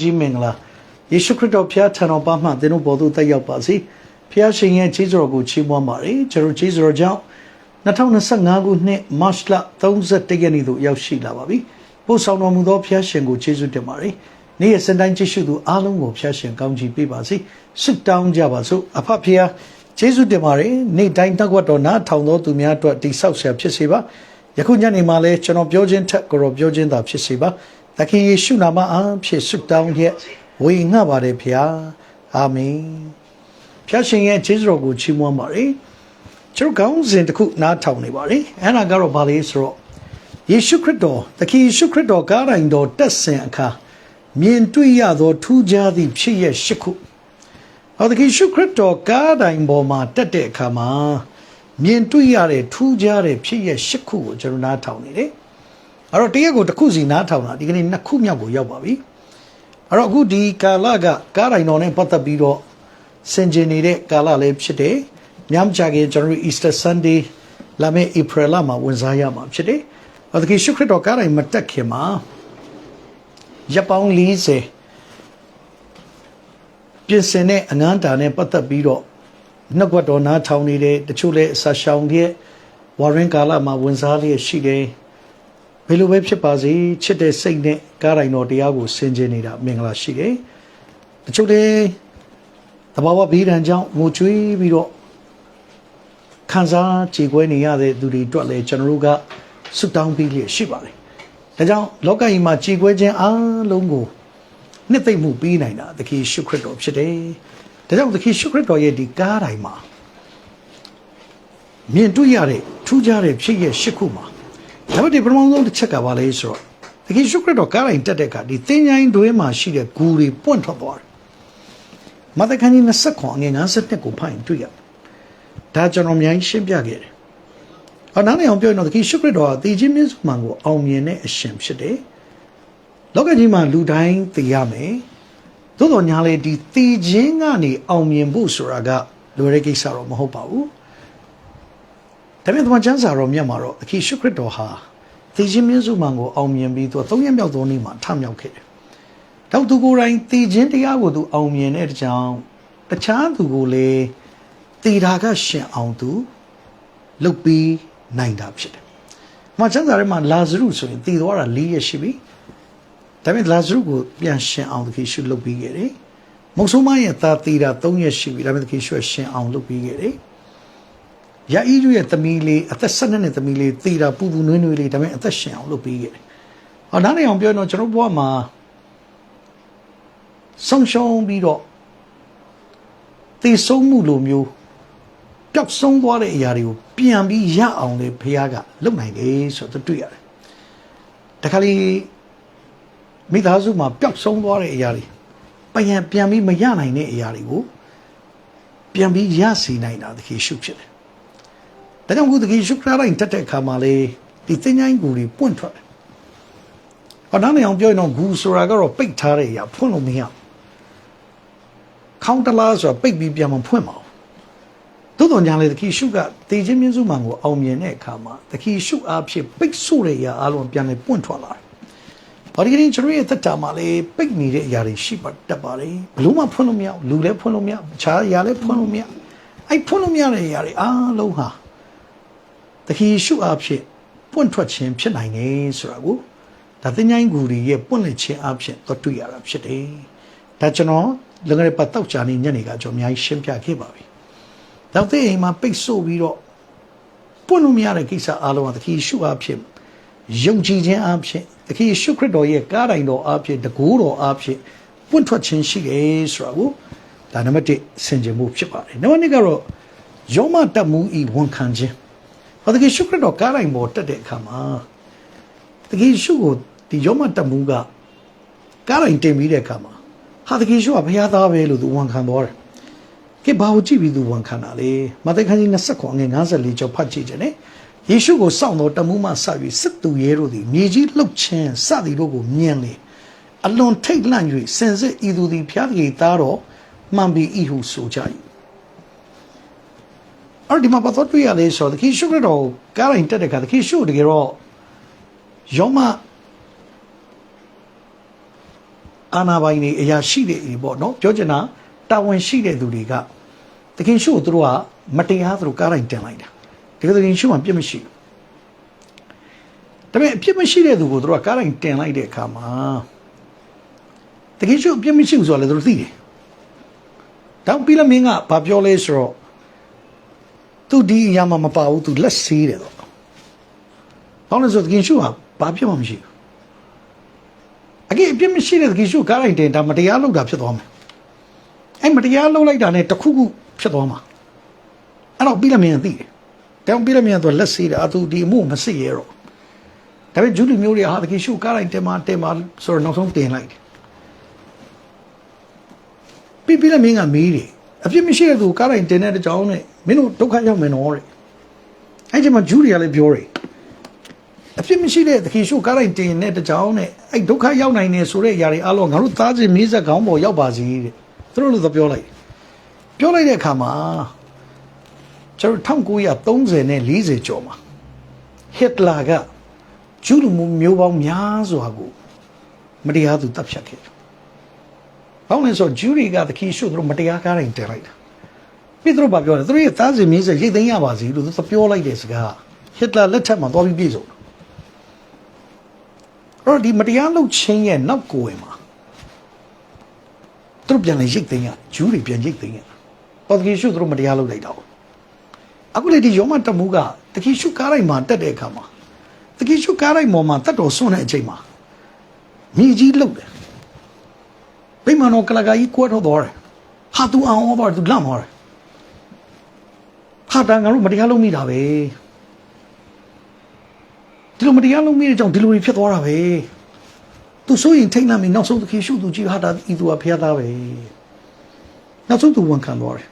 ကြီးမင်္ဂလာယေရှုခရစ်တော်ဖျားထံတော်ပါမှသင်တို့ဘော်သို့တက်ရောက်ပါစေဖျားရှင်ရဲ့ခြေစွတော်ကိုချီးမွမ်းပါရယ်ကျွန်တော်ခြေစွတော်ကြောင့်2025ခုနှစ်မတ်လ31ရက်နေ့သို့ရောက်ရှိလာပါပြီပို့ဆောင်တော်မူသောဖျားရှင်ကိုခြေစွတင်ပါရယ်နေ့ရက်စံတိုင်းကြည့်ရှုသူအားလုံးကိုဖျားရှင်ကောင်းချီးပေးပါစေဆုတောင်းကြပါစို့အဖဖျားခြေစွတင်ပါရယ်နေ့တိုင်းတက်ွက်တော်နားထောင်သောသူများအတွက်တိဆောက်ဆရာဖြစ်စေပါယခုညနေမှာလဲကျွန်တော်ပြောခြင်းထက်ကိုရောပြောခြင်းသာဖြစ်စေပါ သခင်ယေရှုနာမအားဖြင့်ဆုတောင်းရက်ဝေငှပါတယ်ဖျားအာမင်ဖျားရှင်ရဲ့ခြေစွတော်ကိုချီးမွမ်းပါရယ်ကျွန်တော်ကောင်းစဉ်တစ်ခုနားထောင်နေပါရယ်အဲ့ဒါကတော့ဘာလဲဆိုတော့ယေရှုခရစ်တော်သခင်ယေရှုခရစ်တော်ကားတိုင်းတော်တက်ဆင်အခါမြင်တွေ့ရသောထူးခြားသည့်ဖြစ်ရရှိခုဟောသခင်ယေရှုခရစ်တော်ကားတိုင်းပေါ်မှာတက်တဲ့အခါမှာမြင်တွေ့ရတဲ့ထူးခြားတဲ့ဖြစ်ရရှိခုကိုကျွန်တော်နားထောင်နေတယ် အဲ့တော့တရက်ကိုတစ်ခုစီနားထောင်တာဒီကနေ့နှစ်ခုမြောက်ကိုရောက်ပါပြီအဲ့တော့အခုဒီကာလကကားတိုင်းတော်နဲ့ပတ်သက်ပြီးတော့စင်ကျင်နေတဲ့ကာလလေးဖြစ်တယ်ညမချခင်ကျွန်တော်တို့ Easter Sunday လာမယ့် April လမှာဝင်စားရမှာဖြစ်တယ်အဲ့ဒါကရှုခရစ်တော်ကားတိုင်းမတက်ခင်မှာရပ်ပေါင်း40ပြင်ဆင်တဲ့အငန်းတာနဲ့ပတ်သက်ပြီးတော့နှုတ်ကပတ်တော်နားထောင်နေတယ်တချို့လည်းအစာရှောင်တဲ့ဝါရင်ကာလမှာဝင်စားလျက်ရှိတယ် ဘယ်လိုပဲဖြစ်ပါစေချစ်တဲ့စိတ်နဲ့ကားတိုင်းတော်တရားကိုဆင်ခြင်နေတာမင်္ဂလာရှိတယ်တချို့လည်းတဘာဝဘီးဒံကြောင့်ငိုကြွေးပြီးတော့ခံစားကြေကွဲနေရတဲ့သူတွေအတွက်လည်းကျွန်တော်တို့ကဆုတောင်းပြီးလျက်ရှိပါတယ်ဒါကြောင့်လောကကြီးမှာကြေကွဲခြင်းအလုံးကိုနှစ်သိမ့်မှုပြီးနိုင်တာသခင်ရှုခရစ်တော်ဖြစ်တယ်ဒါကြောင့်သခင်ရှုခရစ်တော်ရဲ့ဒီကားတိုင်းမှာမြင်တွေ့ရတဲ့ထူးခြားတဲ့ဖြစ်ရဲ့ရှစ်ခုမှာ ဒါပေမဲ့ဒီပထမဆုံးတစ်ချက်ကဘာလဲဆိုတော့သခင်ရှုခရစ်တော်ကားတိုင်းတက်တဲ့အခါဒီသင်္ချိုင်းတွဲမှာရှိတဲ့ဂူတွေပွင့်ထွက်သွားတယ်မဿခန်းကြီး20ခွန်အငယ်52ကိုဖတ်ရင်တွေ့ရတယ်ဒါကျွန်တော်အများကြီးရှင်းပြခဲ့တယ်။ဟောနားနေအောင်ပြောရင်တော့သခင်ရှုခရစ်တော်ကတည်ခြင်းမြင့်မှန်ကိုအောင်မြင်တဲ့အရှင်ဖြစ်တယ်။လောကကြီးမှာလူတိုင်းသိရမယ်။သို့တော်ညာလေဒီတည်ခြင်းကနေအောင်မြင်ဖို့ဆိုတာကလွယ်တဲ့ကိစ္စတော့မဟုတ်ပါဘူး။ ဒါပေမဲ့သမချမ်းစာတော်မြတ်မှာတော့သခင်ရှုခရစ်တော်ဟာတည်ခြင်းမြင့်မှန်ကိုအောင်မြင်ပြီးသူသုံးရမြောက်သောနေ့မှာထမြောက်ခဲ့တယ်။တော့သူကိုယ်တိုင်တည်ခြင်းတရားကိုသူအောင်မြင်တဲ့ကြောင့်တခြားသူကိုလည်းတည်တာကရှင်အောင်သူလုတ်ပြီးနိုင်တာဖြစ်တယ်။မှာချမ်းသာထဲမှာလာဇရုဆိုရင်တည်သွားတာ၄ရက်ရှိပြီ။ဒါပေမဲ့လာဇရုကိုပြန်ရှင်အောင်သခင်ရှုလုတ်ပြီးခဲ့တယ်။မုတ်ဆိုးမရဲ့သားတည်တာ၃ရက်ရှိပြီ။ဒါပေမဲ့သခင်ရှုရှင်အောင်လုတ်ပြီးခဲ့တယ်။ ယာအီရရဲ့သမီးလေးအသက်၁၂နှစ်သမီးလေးတည်တာပူပူနွေးနွေးလေးဒါပေမဲ့အသက်ရှင်အောင်လုတ်ပြီးခဲ့တယ်။ဟောနားနေအောင်ပြောရင်တော့ကျွန်တော်ဘဝမှာဆုံးရှုံးပြီးတော့တည်ဆုံးမှုလိုမျိုးပျောက်ဆုံးသွားတဲ့အရာတွေကိုပြန်ပြီးရအောင်လေဘုရားကလုပ်နိုင်တယ်ဆိုတော့တွေ့ရတယ်။တခါလေမိသားစုမှာပျောက်ဆုံးသွားတဲ့အရာတွေပြန်ပြန်ပြီးမရနိုင်တဲ့အရာတွေကိုပြန်ပြီးရစီနိုင်တာတခေရှုဖြစ်တယ်။ ဒါကြောင့်ခုတခေရှုခရတိုင်းတက်တဲ့အခါမှာလေဒီသင်္ချိုင်းကူတွေပွင့်ထွက်တယ်။ဟောနားနေအောင်ပြောရင်တော့ဂူဆိုတာကတော့ပိတ်ထားတဲ့အရာဖွင့်လို့မရဘူး။ခေါင်းတလားဆိုတာပိတ်ပြီးပြန်မဖွင့်ပါဘူးသို့တော်ညာလေတခီရှုကတေခြင်းမြင့်စုမှန်ကိုအောင်မြင်တဲ့အခါမှာတခီရှုအားဖြင့်ပိတ်ဆို့တဲ့အရာအလုံးပြန်လေပွင့်ထွက်လာတယ်။ဘာဒီကနေ့ကျွန်တော်ရဲ့သက်တာမှာလေပိတ်နေတဲ့အရာတွေရှိပါတတ်ပါလေ။ဘလို့မှဖွင့်လို့မရဘူး။လူလည်းဖွင့်လို့မရဘူး။ခြားအရာလည်းဖွင့်လို့မရဘူး။အဲ့ဖွင့်လို့မရတဲ့အရာတွေအားလုံးဟာ တခီရှုအားဖြင့်ပွင့်ထွက်ခြင်းဖြစ်နိုင်တယ်ဆိုတာကိုဒါသင်္ချိုင်းကူတွေရဲ့ပွင့်လင့်ခြင်းအားဖြင့်တော့တွေ့ရတာဖြစ်တယ်။ဒါကျွန်တော်လွန်ခဲ့တဲ့ပတ်တောက်ချာနေညနေကကျွန်တော်အများကြီးရှင်းပြခဲ့ပါပြီ။နောက်တဲ့အိမ်မှာပိတ်ဆို့ပြီးတော့ပွင့်လို့မရတဲ့ကိစ္စအလုံးကသခင်ယေရှုအားဖြင့်ယုံကြည်ခြင်းအားဖြင့်သခင်ယေရှုခရစ်တော်ရဲ့ကားတိုင်တော်အားဖြင့်တကူတော်အားဖြင့်ပွင့်ထွက်ခြင်းရှိတယ်ဆိုတာကိုဒါနံပါတ်1ဆင်ခြင်မှုဖြစ်ပါတယ်နံပါတ်2ကတော့ယောမတမှုဤဝန်ခံခြင်း ဘာသခင်ယေရှုခရစ်တော်ကားတိုင်ပေါ်တက်တဲ့အခါမှာသခင်ယေရှုကိုဒီယောမတမှုကကားတိုင်တင်ပြီးတဲ့အခါမှာဟာသခင်ယေရှုကဘုရားသားပဲလို့သူဝန်ခံသွားတယ်ကဲဘာကိုကြည့်ပြီးသူဝန်ခံတာလေမဿဲခန်းကြီး20ခွန်ငယ်54ကျော်ဖတ်ကြည့်ခြင်းနဲ့ယေရှုကိုစောင့်တော်တမှုမှဆ၍စစ်သူရဲတို့သည်မြေကြီးလှုပ်ခြင်းစသည်တို့ကိုမြင်လေအလွန်ထိတ်လန့်၍စင်စစ်ဤသူသည်ဖျားတကယ်သားတော်မှန်ပြီးဤဟုဆိုကြ၏ အဲ့ဒီမှာပတ်သက်တွေ့ရလေဆိုတော့ခေရှုကတော့ကားရင်တက်တဲ့ခါခေရှုတကယ်တော့ယောမအာနာပိုင်တွေအရာရှိတဲ့တွေပေါ့နော်ပြောချင်တာတာဝန်ရှိတဲ့သူတွေကသခင်ရှုကိုသူတို့ကမတရားသူတို့ကားတိုင်းတင်လိုက်တာတကယ်သခင်ရှုမှပြစ်မရှိဘူးဒါပေမဲ့အပြစ်မရှိတဲ့သူကိုသူတို့ကကားတိုင်းတင်လိုက်တဲ့အခါမှာတခင်ရှုအပြစ်မရှိဘူးဆိုတော့လည်းသူတို့သိတယ်တောင်ပြီးလမင်းကဘာပြောလဲဆိုတော့ သူဒီအရာမှမပါဘူးသူလက်ဆေးတယ်တော့ဘာလို့လဲဆိုတော့သခင်ရှုကဘာဖြစ်မှမရှိဘူးအကေအပြစ်မရှိတဲ့သကိရှုကားလိုက်တယ်ဒါမတရားလုပ်တာဖြစ်သွားမယ်အဲ့မတရားလုပ်လိုက်တာနဲ့တစ်ခုခုဖြစ်သွားမှာအဲ့တော့ပြီးလမင်းသိတယ်တောင်ပြီးလမင်းကတော့လက်စေးတယ်အတူဒီအမှုမစစ်ရတော့ဒါပေမဲ့ဂျူလီမျိုးတွေဟာသကိရှုကားလိုက်တယ်မှာတယ်မှာဆိုတော့နောက်ဆုံးတင်လိုက်တယ်ပြီးပြီးလမင်းကမေးတယ် အပြစ်မရှိတဲ့သူကားလိုက်တင်တဲ့ကြောင်းနဲ့မင်းတို့ဒုက္ခရောက်မယ်နော်တဲ့အဲ့ဒီမှာဂျူလီကလည်းပြောတယ်အဖြစ်မရှိတဲ့သခင်ရှုကားတိုင်းတင်တဲ့တကြောင်နဲ့အဲ့ဒုက္ခရောက်နိုင်နေဆိုတဲ့အရာတွေအလုံးငါတို့သားချင်းမြေးဆက်ကောင်းပေါ်ရောက်ပါစေတဲ့သူတို့လည်းသပြောလိုက်ပြောလိုက်တဲ့အခါမှာကျွန်တော်1930နဲ့40ကျော်မှာဟစ်တလာကဂျူးလူမျိုးပေါင်းများစွာကိုမတရားသူတပ်ဖြတ်ခဲ့တယ်။ ဘာလို့လဲဆိုတော့ဂျူးတွေကသခင်ရှုသူတို့မတရားကားတိုင်းတင်လိုက်တာ။ပြီးသူတို့ကပြောတယ်သူတို့ရဲ့သားချင်းမြေးဆက်ရိတ်သိမ်းရပါစေလို့သူပြောလိုက်တဲ့စကားဟစ်တလာလက်ထက်မှာသွားပြီးပြေဆုံးတယ်အဲ့တော့ဒီမတရားလုပ်ခြင်းရဲ့နောက်ကိုယ်မှာသူတို့ပြန်လဲရိတ်သိမ်းရဂျူးတွေပြန်ရိတ်သိမ်းရပေါ်တကီရှုသူတို့မတရားလုပ်လိုက်တော့အခုလေဒီယောမတမှုကတကီရှုကားလိုက်မှာတက်တဲ့အခါမှာတကီရှုကားလိုက်ပေါ်မှာတက်တော်ဆွန့်တဲ့အချိန်မှာမြေကြီးလှုပ်တယ် ဗိမာန်တော်ကလကာကြီးကွဲထုတ်သွားတယ်ဟာသူအောင်သွားတယ်သူလန့်သွားတယ်ဟာတန်ငါတို့မတရားလုပ်မိတာပဲဒီလိုမတရားလုံးမိတဲ့ကြောင့်ဒီလိုတွေဖြစ်သွားတာပဲသူဆိုရင်ထိတ်လန့်ပြီးနောက်ဆုံးသခင်ရှုသူကြီးဟာတာဤသူကဖျားသားပဲနောက်ဆုံးသူဝန်ခံသွားတယ်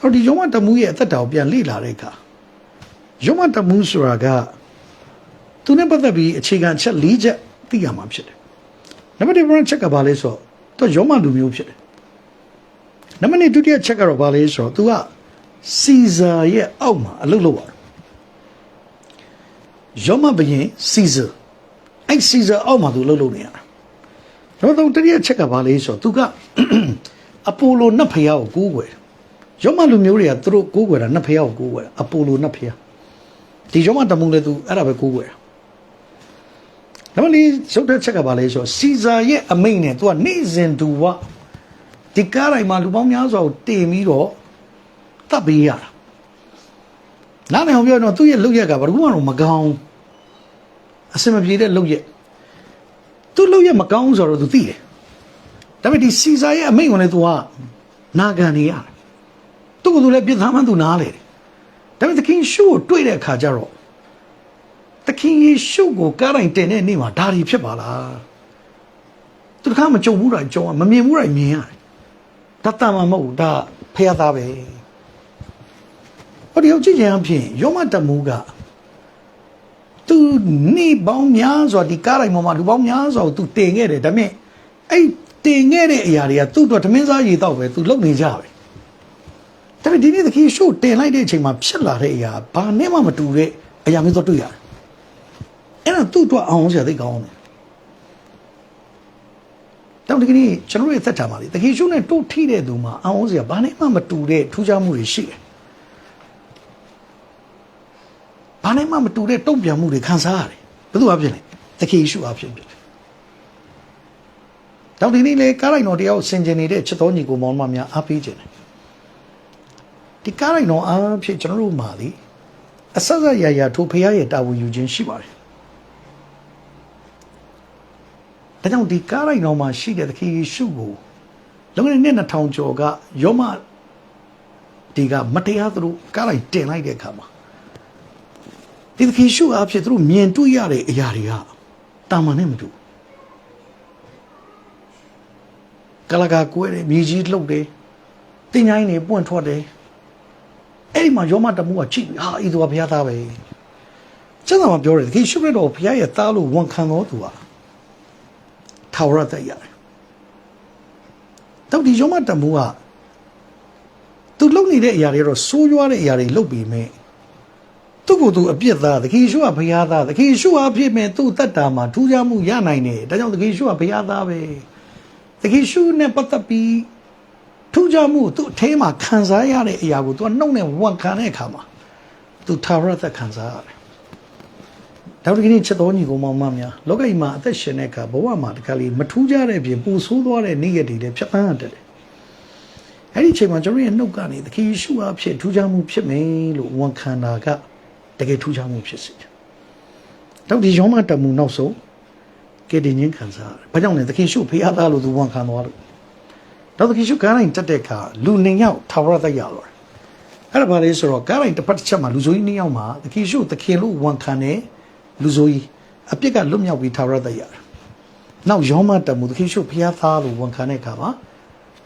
ဟောဒီယောမတမှုရဲ့အသက်တာကိုပြန်လေ့လာတဲ့အခါယောမတမှုဆိုတာကသူနဲ့ပတ်သက်ပြီးအခြေခံချက်၄ချက်သိရမှာဖြစ်တယ် နံပါတ်1ချက်ကဘာလဲဆိုတော့သူယောမလူမျိုးဖြစ်တယ်နံပါတ်2ဒုတိယချက်ကတော့ဘာလဲဆိုတော့ तू ကစီဇာရဲ့အောက်မှာအလုပ်လုပ်ရတယ်ယောမဘရင်စီဇာအဲ့စီဇာအောက်မှာသူလှုပ်လှုပ်နေရတာတော့တော့တတိယချက်ကဘာလဲဆိုတော့သူကအပိုလိုနတ်ဖျားကိုကိုးကွယ်ယောမလူမျိုးတွေကသူတို့ကိုးကွယ်တာနတ်ဖျားကိုကိုးကွယ်တာအပိုလိုနတ်ဖျားဒီယောမတမှုလဲသူအဲ့ဒါပဲကိုးကွယ်တာ နမလီရုပ်တဲ့ချက်ကဘာလဲဆိုတော့စီဇာရဲ့အမိန့်နဲ့သူကနေ့စဉ်သူကဒီကားတိုင်းမှာလူပေါင်းများစွာကိုတင်ပြီးတော့တပ်ပေးရတာနားလည်အောင်ပြောရင်တော့သူ့ရဲ့လုပ်ရက်ကဘာလို့မှတော့မကောင်းအစင်မပြေတဲ့လုပ်ရက်သူ့လုပ်ရက်မကောင်းဆိုတော့သူသိတယ်ဒါပေမဲ့ဒီစီစာရဲ့အမိန့်ကိုလည်းသူကနာခံနေရတယ်သူ့ကိုယ်သူလည်းပြစ်သားမှန်းသူနားလေတယ်ဒါပေမဲ့သခင်ရှုကိုတွေ့တဲ့အခါကျတော့ သခင်ယေရှုကိုကားတိုင်းတင်တဲ့နေ့မှာဒါတွေဖြစ်ပါလားသူတခါမကြုံဘူးတာကြုံရမမြင်ဘူးတာမြင်ရတယ်ဒါတမန်မဟုတ်ဘူးဒါဖះသားပဲဟောဒီဟုတ်ကြည့်ကြအဖြစ်ယောမတမှုကသူနေပေါင်းများစွာဒီကားတိုင်းပေါ်မှာလူပေါင်းများစွာကိုသူတင်ခဲ့တယ်ဒါပေမဲ့အဲ့တင်ခဲ့တဲ့အရာတွေကသူ့အတွက်ဓမင်းစားရေတော့ပဲသူလုပ်နေကြပဲဒါပေမဲ့ဒီနေ့သခင်ရှုတင်လိုက်တဲ့အချိန်မှာဖြစ်လာတဲ့အရာဘာနဲ့မှမတူတဲ့အရာမျိုးတော့တွေ့ရတယ်အဲ့ ဒါသူ့အတွက်အောင်စရာသိကောင်းတယ်တောင်ဒီကနေ့ကျွန်တော်တို့ရဲ့သက်တာမှာလေသခင်ရှုနဲ့တို့ထိတဲ့သူမှာအောင်စရာဘာနဲ့မှမတူတဲ့ထူးခြားမှုတွေရှိတယ်ဘာနဲ့မှမတူတဲ့တုံ့ပြန်မှုတွေခံစားရတယ်ဘယ်သူအဖြစ်လဲသခင်ယေရှုအဖြစ်ဖြစ်တယ်တောင်ဒီနေ့လေကားလိုက်တော်တယောက်ဆင်ကျင်နေတဲ့ချစ်တော်ညီကိုမောင်မများအားပေးခြင်းတယ်ဒီကားလိုက်တော်အားဖြင့်ကျွန်တော်တို့မှာလေအဆက်ဆက်ရရထိုဖရားရဲ့တာဝန်ယူခြင်းရှိပါတယ် ဒါကြောင့်ဒီကားလိုက်တော်မှာရှိတဲ့သခင်ယေရှုကိုလုံခဲ့တဲ့နှစ်2000ကျော်ကယောမဒီကမတရားသူတို့ကားလိုက်တင်လိုက်တဲ့အခါမှာဒီသခင်ရှုအားဖြင့်သူတို့မြင်တွေ့ရတဲ့အရာတွေကတာမန်နဲ့မတူဘူးကလကာကွဲတယ်မြေကြီးလှုပ်တယ်တင်ញိုင်းနေပွင့်ထွက်တယ်အဲ့ဒီမှာယောမတမှုကကြည့်ဟာဤသူကဘုရားသားပဲကျမ်းစာမှာပြောတယ်သခင်ရှုရတော့ဘုရားရဲ့သားလို့ဝန်ခံတော်သူဟာ ထာဝရတတ်ရတယ်တော့ဒီယောမတမှုကသူလှုပ်နေတဲ့အရာတွေကတော့စိုးရွားတဲ့အရာတွေလှုပ်ပြီးမြဲသူသူ့ကိုယ်သူအပြစ်သားသခင်ယေရှုကဘုရားသားသခင်ယေရှုအဖြစ်မဲ့သူ့တတ်တာမှာထူးခြားမှုရနိုင်တယ်ဒါကြောင့်သခင်ယေရှုကဘုရားသားပဲသခင်ယေရှုနဲ့ပတ်သက်ပြီးထူးခြားမှုသူ့အထဲမှာခံစားရတဲ့အရာကိုသူကနှုတ်နဲ့ဝန်ခံတဲ့အခါမှာသူသာရသက်ခံစားရတယ် ဒါတကယ်ချစ်တော်ညီကောင်မောင်မများလောကကြီးမှာအသက်ရှင်တဲ့အခါဘဝမှာတခါလေမထူးခြားတဲ့အပြင်ပူဆိုးသွားတဲ့နေ့ရက်တွေလည်းဖြတ်သန်းရတယ်အဲ့ဒီအချိန်မှာကျွန်တော်ရဲ့နှုတ်ကနေသခင်ယေရှုအဖြစ်ထူးခြားမှုဖြစ်မယ်လို့ဝန်ခံတာကတကယ်ထူးခြားမှုဖြစ်စေတယ်။တော့ဒီယောမတမှုနောက်ဆုံးကဲတင်ချင်းခံစားရတယ်။ဘာကြောင့်လဲသခင်ယေရှုဖေးအားသားလို့သူဝန်ခံသွားလို့တော့သခင်ယေရှုကားတိုင်းတက်တဲ့အခါလူနှစ်ယောက်ထာဝရသက်ရတော့တယ်။အဲ့ဒါဘာလဲဆိုတော့ကားတိုင်းတစ်ဖက်တစ်ချက်မှာလူဆိုကြီးနှစ်ယောက်မှာသခင်ယေရှုသခင်လို့ဝန်ခံတဲ့ လူဆိုကြီးအပြစ်ကလွတ်မြောက်ပြီးထာဝရသက်ရတယ်။နောက်ယောမတမှုသခင်ယေရှုဖေးအားသားလို့ဝန်ခံတဲ့အခါမှာ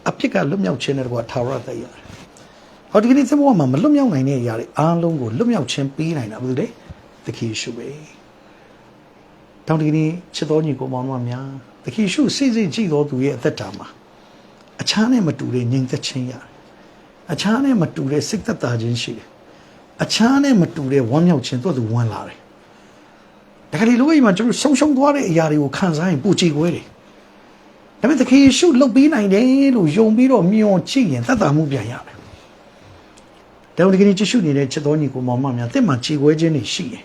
အပြစ်ကလွတ်မြောက်ခြင်းတဲ့ကွာထာဝရသက်ရတယ်။ဟောဒီကနေ့သဘောမှာမလွတ်မြောက်နိုင်တဲ့အရာတွေအားလုံးကိုလွတ်မြောက်ခြင်းပေးနိုင်တာဘာလို့လဲသခင်ယေရှုပဲ။တောင်းဒီကနေ့ချစ်တော်ညီကိုမောင်မများသခင်ယေရှုစိတ်စိတ်ကြည့်တော်သူရဲ့အသက်တာမှာအခြားနဲ့မတူတဲ့ငြိမ်သက်ခြင်းရတယ်။အခြားနဲ့မတူတဲ့စိတ်သက်သာခြင်းရှိတယ်။အခြားနဲ့မတူတဲ့ဝမ်းမြောက်ခြင်းသူ့သူဝမ်းလာတယ်။ ဒါကြလေလူကြီးမှာကျွန်တော်ဆုံးရှုံးသွားတဲ့အရာတွေကိုခံစားရင်ပူကြည်ခွဲတယ်။ဒါပေမဲ့သခင်ယေရှုလုတ်ပေးနိုင်တယ်လို့ယုံပြီးတော့မျှော်ကြည့်ရင်သက်သာမှုပြန်ရတယ်။ဒါကြောင့်ဒီကနေ့ကြည့်ရှုနေတဲ့ချစ်တော်ညီကိုမောင်မများတစ်မှခြေခွဲခြင်းတွေရှိရင်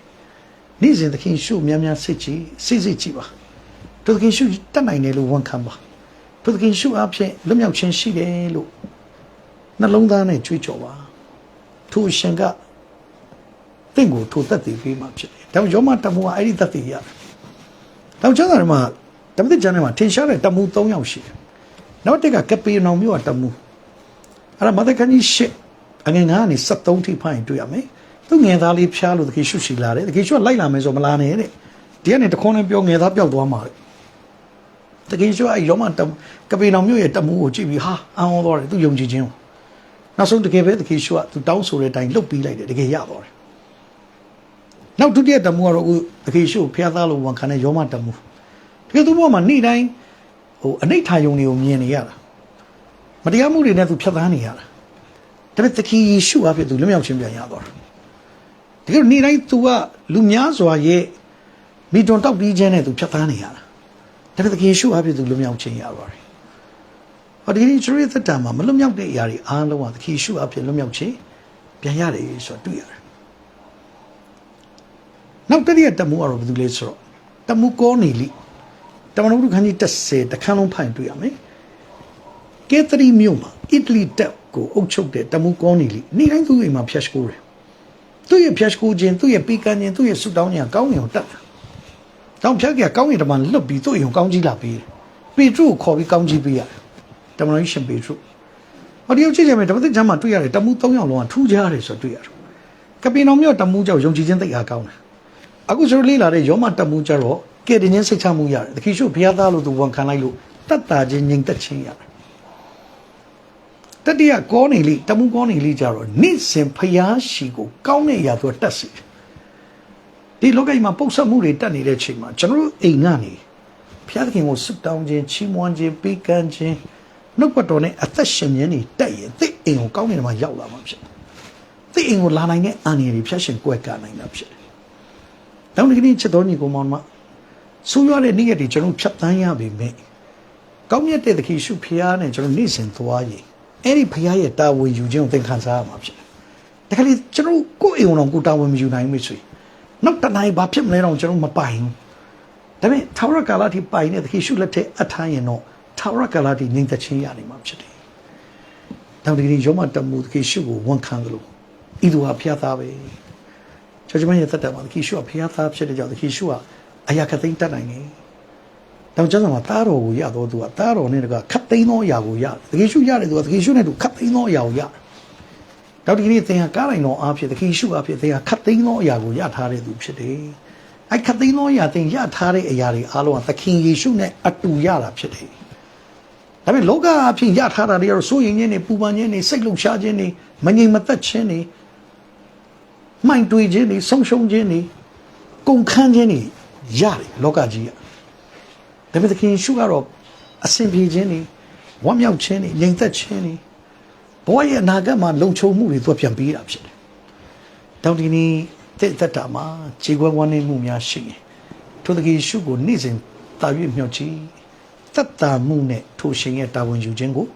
နေ့စဉ်သခင်ယေရှုများများစိတ်ကြည်စိတ်စိတ်ကြည်ပါ။တို့သခင်ယေရှုတတ်နိုင်တယ်လို့ဝန်ခံပါ။တို့သခင်ယေရှုအဖြစ်လွတ်မြောက်ခြင်းရှိတယ်လို့နှလုံးသားနဲ့ကြွေးကြော်ပါ။ထိုအရှင်ကတ င့်ကိုထိုသက်တည်ပေးမှဖြစ်တယ်။ဒါကြောင့်ယောမတမှုကအဲ့ဒီသက်တည်ရတယ်။တောင်ကျမ်းစာထဲမှာတမန်ကျမ်းထဲမှာထင်ရှားတဲ့တမှု၃ယောက်ရှိတယ်။နောက်တစ်ကကပေနောင်မြို့ကတမှုအဲ့ဒါမသက်ခဏရှိအငယ်ငါကနေ73ထိဖိုင်တွေ့ရမယ်။သူငယ်သားလေးဖျားလို့တခေရှုရှိလာတယ်။တခေရှုကလိုက်လာမယ်ဆိုမလာနဲ့တဲ့။ဒီကနေတခွန်းနဲ့ပြောငယ်သားပျောက်သွားမှာတဲ့။တခေရှုကအဲ့ရောမတကပေနောင်မြို့ရဲ့တမှုကိုကြည့်ပြီးဟာအံ့ဩသွားတယ်သူယုံကြည်ခြင်းကိုနောက်ဆုံးတကယ်ပဲတခေရှုကသူတောင်းဆိုတဲ့အတိုင်းလှုပ်ပြီးလိုက်တယ်တကယ်ရသွားတယ်။ နောက်ဒုတိယတမှုကတော့အခုတခေရှုဖျားသားလို့ဝန်ခံတဲ့ယောမတမှုတကယ်သူဘောမှာနေ့တိုင်းဟိုအနိဋ္ဌာယုံတွေကိုမြင်နေရတာမတရားမှုတွေနဲ့သူဖြတ်သန်းနေရတာဒါပေမဲ့သခင်ယေရှုအဖြစ်သူလွတ်မြောက်ခြင်းပြန်ရသွားတာတကယ်နေ့တိုင်းသူကလူများစွာရဲ့မိတွန်တောက်ပြီးခြင်းနဲ့သူဖြတ်သန်းနေရတာဒါပေမဲ့သခင်ယေရှုအဖြစ်သူလွတ်မြောက်ခြင်းရသွားတယ်ဟောဒီနေ့ကျွန်တော်ရဲ့သက်တာမှာမလွတ်မြောက်တဲ့အရာတွေအားလုံးကသခင်ယေရှုအဖြစ်လွတ်မြောက်ခြင်းပြန်ရတယ်ဆိုတော့တွေ့ရတယ် နောက်တတိယတမှုကတော့ဘယ်သူလဲဆိုတော့တမှုကောနေလိတမန်တော်တို့ခန်းကြီး30တခန်းလုံးဖိုင်တွေ့ရမယ်ကဲသရီမြို့မှာအီတလီတက်ကိုအုပ်ချုပ်တဲ့တမှုကောနေလိနေတိုင်းသူ့အိမ်မှာဖျက်ရှိုးတယ်သူ့ရဲ့ဖျက်ရှိုးခြင်းသူ့ရဲ့ပေးကမ်းခြင်းသူ့ရဲ့ဆုတောင်းခြင်းကောင်းငင်ကိုတက်တယ်တောင်ဖြတ်ကကောင်းငင်တမန်လွတ်ပြီးသူ့အိမ်ကိုကောင်းကြီးလာပေးတယ်ပေတရုကိုခေါ်ပြီးကောင်းကြီးပေးရတယ်တမန်တော်ရှင်ပေတရုဟောဒီရောက်ကြည့်ကြမယ်ဓမ္မသစ်ကျမ်းမှာတွေ့ရတယ်တမှု၃ယောက်လုံးကထူးခြားတယ်ဆိုတော့တွေ့ရတယ်ကပင်တော်မြို့တမှုကြောင့်ယုံကြည်ခြင်းသိအားကောင်းတယ် အခုကျွန်တော်လေ့လာတဲ့ယောမတမှုကြတော့ကဲတင်ချင်းစိတ်ချမှုရတယ်တခိရှုဘုရားသားလို့သူဝန်ခံလိုက်လို့တတ်တာချင်းငြိမ်သက်ခြင်းရတယ်တတိယကောနေလိတမှုကောနေလိကြတော့နိစဉ်ဘုရားရှိကိုကောင်းတဲ့အရာသူတတ်စီဒီလောကကြီးမှာပုတ်ဆက်မှုတွေတက်နေတဲ့ချိန်မှာကျွန်တော်တို့အိမ်ကနေဘုရားသခင်ကိုဆုတောင်းခြင်းချီးမွမ်းခြင်းပေးကမ်းခြင်းနှုတ်ပတ်တော်နဲ့အသက်ရှင်ခြင်းတွေတက်ရင်သစ်အိမ်ကိုကောင်းနေတယ်မှာရောက်လာမှာဖြစ်တယ်သစ်အိမ်ကိုလာနိုင်တဲ့အန္တရာယ်တွေဖျက်ရှင်ကွက်ကနိုင်တာဖြစ်တယ်။ နောက်တစ်ခါချစ်တော်ညီကိုမောင်မဆိုးရွားတဲ့နေ့ရက်တွေကျွန်တော်ဖြတ်သန်းရပေမဲ့ကောင်းမြတ်တဲ့သခင်ရှုဖျားနဲ့ကျွန်တော်နေ့စဉ်သွားရင်အဲ့ဒီဖျားရဲ့တာဝန်ယူခြင်းကိုသင်ခံစားရမှာဖြစ်တယ်။ဒါကြလေကျွန်တော်ကိုယ့်အိမ်အောင်ကိုတာဝန်မယူနိုင်ဘူးဆိုရင်နောက်တနိုင်ဘာဖြစ်မလဲတော့ကျွန်တော်မပိုင်ဘူး။ဒါပေမဲ့ထာဝရကာလထိပိုင်တဲ့သခင်ရှုလက်ထက်အထမ်းရင်တော့ထာဝရကာလထိငြိမ်သက်ခြင်းရနိုင်မှာဖြစ်တယ်။တောင်ဒီကနေ့ယောမတမှုသခင်ရှုကိုဝန်ခံကြလို့ဤသူဟာဖျားသားပဲ။ ကျွန်တော်ရဲ့သက်တာမှာသခင်ရှုကဖျားသားဖြစ်တဲ့ကြောင့်သခင်ရှုကအရာခသိမ်းတတ်နိုင်တယ်။တောင်ကျမ်းစာမှာတားတော်ကိုရတော့သူကတားတော်နဲ့တကခတ်သိမ်းသောအရာကိုရတယ်။သခင်ရှုရတယ်သူကသခင်ရှုနဲ့သူခတ်သိမ်းသောအရာကိုရတယ်။တောင်ဒီကနေ့သင်ဟာကားလိုက်တော်အားဖြင့်သခင်ရှုအားဖြင့်သင်ဟာခတ်သိမ်းသောအရာကိုရထားတဲ့သူဖြစ်တယ်။အဲ့ခတ်သိမ်းသောအရာသင်ရထားတဲ့အရာတွေအားလုံးကသခင်ယေရှုနဲ့အတူရတာဖြစ်တယ်။ဒါပေမဲ့လောကအဖြစ်ရထားတာတွေကတော့စိုးရင်ခြင်းတွေပူပန်ခြင်းတွေစိတ်လုံရှားခြင်းတွေမငြိမ်မသက်ခြင်းတွေ မှိုင်တွေခြင်းတွေဆုံးရှုံးခြင်းတွေကုန်ခန်းခြင်းတွေရတယ်လောကကြီးကဒါပေမဲ့သခင်ရှုကတော့အစဉ်ပြေခြင်းတွေဝမ်းမြောက်ခြင်းတွေငြိမ်သက်ခြင်းတွေဘဝရဲ့အနာဂတ်မှာလုံခြုံမှုတွေသူကပြန်ပေးတာဖြစ်တယ်။တောင်ဒီနေ့တဲ့သက်တာမှာခြေခွဲဝမ်းနေမှုများရှိရင်ထိုတကယ်ရှုကိုနေ့စဉ်တာ၍မြောက်ကြည့်သက်တာမှုနဲ့ထိုရှင်ရဲ့တာဝန်ယူခြင်းကို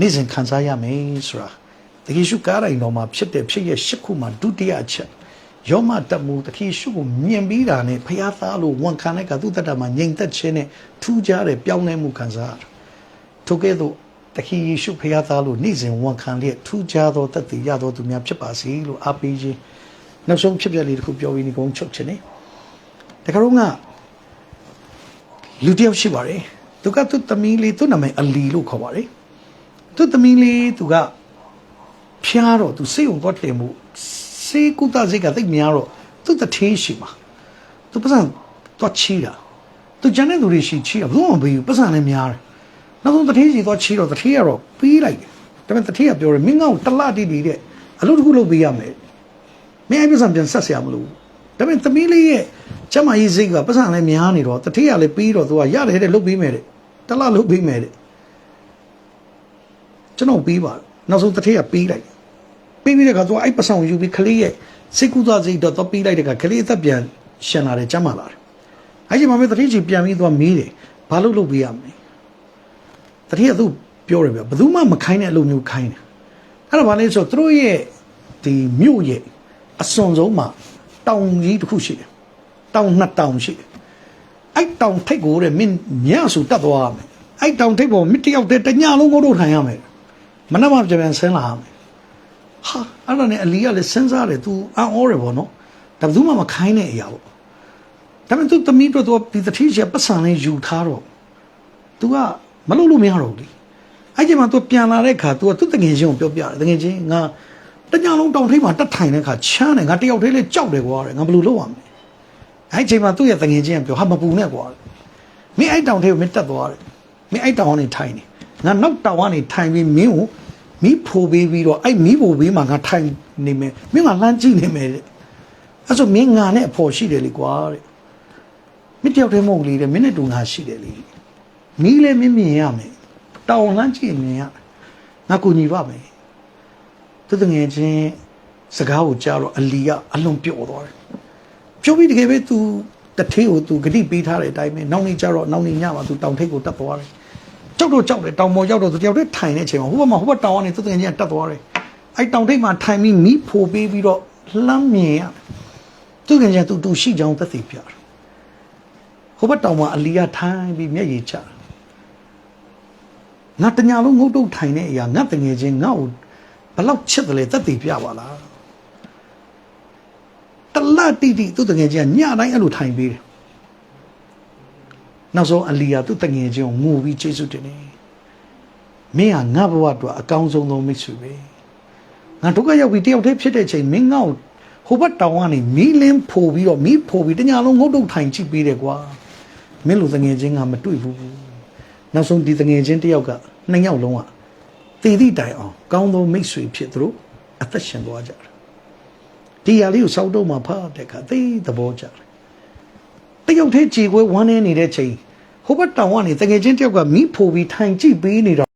နေ့စဉ်ခံစားရမယ်ဆိုတာ တကယ်ရှုကားတိုင်းတော်မှာဖြစ်တဲ့ဖြစ်ရဲ့ရှစ်ခုမှာဒုတိယအချက်ယောမတမှုတကယ်ရှုကိုမြင်ပြီးတာနဲ့ဖျားသားလို့ဝန်ခံတဲ့ကသူသက်တာမှာငြိမ်သက်ခြင်းနဲ့ထူးခြားတဲ့ပြောင်းလဲမှုခံစားရတာထိုကဲ့သို့တခင်ယေရှုဖခင်သားလို့နေ့စဉ်ဝန်ခံလျက်ထူးခြားသောတသက်ရသောသူများဖြစ်ပါစေလို့အားပေးခြင်းနောက်ဆုံးဖြစ်ပျက်လေးတစ်ခုပြောပြီးဒီကုန်းချုပ်ခြင်း ਨੇ တခါတော့ကလူတစ်ယောက်ရှိပါတယ်သူကသူ့သမီးလေးသူ့နာမည်အလီလို့ခေါ်ပါတယ်သူ့သမီးလေးသူက ဖျားတော့သူစိတ်ုံသွားတင်မှုစေကုသစိတ်ကသိမြင်တော့သူတထင်းရှိမှာသူပတ်စံသွားချီးတာသူဂျန်တဲ့သူတွေရှိချီးတာဘယ်တော့မပြီးဘူးပတ်စံလည်းများတယ်နောက်ဆုံးတထင်းရှိသွားချီးတော့တထင်းကတော့ပြီးလိုက်တယ်ဒါပေမဲ့တထင်းကပြောတယ်မင်းကောင်တလတိတိတဲ့အလုပ်တစ်ခုလုပ်ပေးရမယ်မင်းအဲ့ပတ်စံပြန်ဆက်ဆရာမလို့ဒါပေမဲ့သမီးလေးရဲ့ကျမကြီးစိတ်ကပတ်စံလည်းများနေတော့တထင်းကလည်းပြီးတော့သူကရတယ်တဲ့လုပ်ပေးမယ်တဲ့တလလုပ်ပေးမယ်တဲ့ကျွန်တော်ပြီးပါနောက်ဆုံးတထင်းကပြီးလိုက် ပြီးပြီးတဲ့အခါသူကအဲ့ပတ်စံကိုယူပြီးကလေးရဲ့စိတ်ကူးသွားစိတ်တော့တော့ပြီးလိုက်တဲ့အခါကလေးအသက်ပြန်ရှင်လာတယ်ကျမလာတယ်အဲ့ဒီမှာပဲတထေးကြီးပြန်ပြီးသွားမေးတယ်ဘာလို့လုပ်ပေးရမလဲတတိယသူပြောတယ်ဗျဘယ်သူမှမခိုင်းတဲ့အလုပ်မျိုးခိုင်းတယ်အဲ့ဒါဘာလဲဆိုတော့သူတို့ရဲ့ဒီမြို့ရဲ့အစွန်ဆုံးမှာတောင်ကြီးတစ်ခုရှိတယ်တောင်နှစ်တောင်ရှိတယ်အဲ့တောင်ထိပ်ကိုတဲ့မင်းညဆူတက်သွားရမယ်အဲ့တောင်ထိပ်ပေါ်မင်းတယောက်တည်းတညလုံးကိုတို့ထိုင်ရမယ်မနက်မှပြန်ပြန်ဆင်းလာရမယ် ဟာအဲ့ဒါနဲ့အလီကလည်းစဉ်းစားတယ် तू အံ့ဩတယ်ဗောနော်ဒါဘယ်သူမှမခိုင်းတဲ့အရာပေါ့ဒါပေမဲ့ तू သမီးတို့ तू ဒီတတိယပတ်စံလေးယူထားတော့ तू ကမလုပ်လို့မရတော့ဘူးလေအဲ့ဒီမှာ तू ပြန်လာတဲ့အခါ तू ကသူ့တငယ်ချင်းကိုပြောပြတယ်တငယ်ချင်းငါတညလုံးတောင်ထိပ်မှာတက်ထိုင်တဲ့အခါချမ်းတယ်ငါတယောက်တည်းလေးကြောက်တယ်ကွာတဲ့ငါဘယ်လိုလုပ်ရမလဲအဲ့ဒီအချိန်မှာသူ့ရဲ့တငယ်ချင်းကပြောဟာမပူနဲ့ကွာမင်းအဲ့တောင်ထိပ်ကိုမင်းတက်သွားတယ်မင်းအဲ့တောင်ကနေထိုင်နေငါနောက်တောင်ကနေထိုင်ပြီးမင်းကို မီးဖိုပေးပြီးတော့အဲ့မီးဖိုပေးမှာငါထိုင်နေမယ်မင်းကလမ်းကြည့်နေမယ်တဲ့အဲ့ဆိုမင်းငါနဲ့အဖို့ရှိတယ်လေကွာတဲ့မင်းတယောက်တည်းမဟုတ်လေတဲ့မင်းနဲ့တူငါရှိတယ်လေ မီးလည်းမင်းမြင်ရမယ်တောင်လန်းကြည့်မြင်ရမယ်ငါကူညီပါမယ်သူတငယ်ချင်းစကားကိုကြားတော့အလီကအလွန်ပျော်သွားတယ်ပျော်ပြီးတကယ်ပဲ तू တထေးကို तू ဂတိပေးထားတဲ့အတိုင်းပဲနောက်နေ့ကျတော့နောက်နေ့ညမှာ तू တောင်ထိပ်ကိုတက်သွားတယ် ကြောက်တော့ကြောက်တယ်တောင်ပေါ်ရောက်တော့သူတယောက်တည်းထိုင်တဲ့အချိန်မှာဟိုဘက်မှာဟိုဘက်တောင်ကနေသူတငယ်ချင်းကတက်သွားတယ်အဲ့တောင်ထိပ်မှာထိုင်ပြီးမီးဖိုပေးပြီးတော့လှမ်းမြင်ရတယ်သူတငယ်ချင်း तू တူရှိကြောင်းသက်သေပြတယ်ဟိုဘက်တောင်မှာအလီကထိုင်ပြီးမျက်ရည်ချတယ်ငါတညာလုံးငုတ်တုတ်ထိုင်တဲ့အရာငါတငယ်ချင်းငါ့ကိုဘယ်လောက်ချစ်တယ်လဲတက်တည်ပြပါလားတလတိတိသူ့တငယ်ချင်းကညတိုင်းအဲ့လိုထိုင်ပေးတယ် နောက်ဆုံးအလီယာသူ့တငယ်ချင်းကိုငိုပြီးကျေးဇူးတင်တယ်မင်းကငါဘဝအတွက်အကောင်းဆုံးသောမိတ်ဆွေပဲငါဒုက္ခရောက်ပြီးတယောက်တည်းဖြစ်တဲ့ချိန်မင်းငါ့ကိုဟိုဘက်တောင်ကနေမီးလင်းဖိုပြီးတော့မီးဖိုပြီးတညာလုံးငုတ်တုတ်ထိုင်ကြည့်ပေးတယ်ကွာမင်းလိုတငယ်ချင်းကမတွေ့ဘူးနောက်ဆုံးဒီတငယ်ချင်းတယောက်ကနှစ်ယောက်လုံးကတည်သည့်တိုင်အောင်ကောင်းသောမိတ်ဆွေဖြစ်သူတို့အသက်ရှင်သွားကြတယ်ဒီຢာလေးကိုစောက်တော့မှဖတ်တဲ့အခါသိသဘောကျတယ် တယောက်တည်းကြေခွဲဝမ်းနေနေတဲ့ချိန်ဟိုဘက်တောင်ကနေတငယ်ချင်းတယောက်ကမီးဖိုပြီးထိုင်ကြည့်ပေးနေတော့